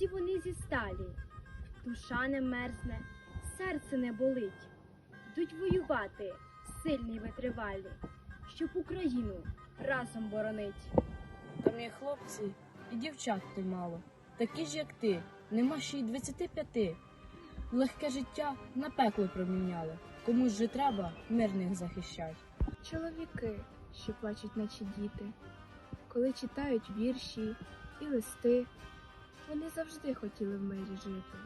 всі вони зі сталі. Душа не мерзне, серце не болить. Йдуть воювати, сильні витривалі, щоб Україну разом боронить. Там є хлопці і дівчат ти мало, такі ж, як ти, нема ще й 25. Легке життя на пекло проміняли. Комусь же треба мирних захищать. Чоловіки, що плачуть, наче діти, коли читають вірші і листи, вони завжди хотіли в мирі жити,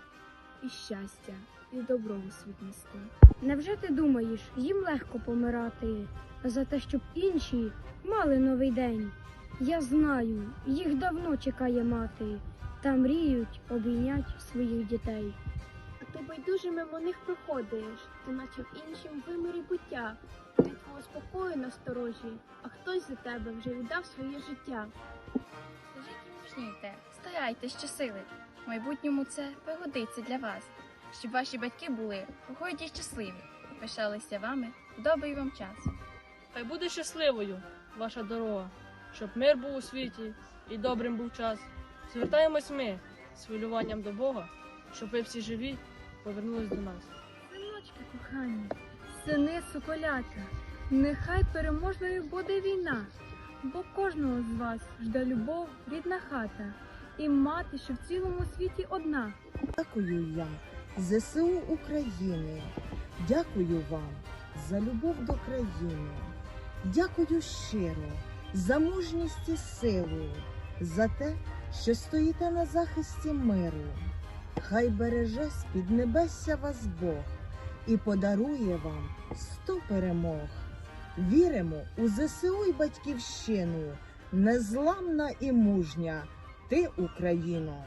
і щастя, і добро у світ нести. Невже ти думаєш, їм легко помирати за те, щоб інші мали новий день? Я знаю, їх давно чекає мати, та мріють обійнять своїх дітей. А ти байдуже мимо них проходиш, ти наче в іншім вимірі буття. Ти твого спокою насторожі, а хтось за тебе вже віддав своє життя. І мужніте, старайте щосили. В майбутньому це пригодиться для вас, щоб ваші батьки були годі щасливі, пишалися вами в добрий вам час. Хай буде щасливою ваша дорога, щоб мир був у світі і добрим був час. Звертаємось ми з хвилюванням до Бога, щоб ви всі живі повернулись до нас. Синочки кохані, сини соколята, нехай переможною буде війна, бо кожного з вас жде любов, рідна хата, і мати, що в цілому світі одна. Дякую я ЗСУ України. Дякую вам за любов до країни. Дякую щиро за мужність і силу, за те, що стоїте на захисті миру. Хай береже з під небесся вас Бог і подарує вам сто перемог. Віримо у ЗСУ й батьківщину, незламна і мужня, ти Україно.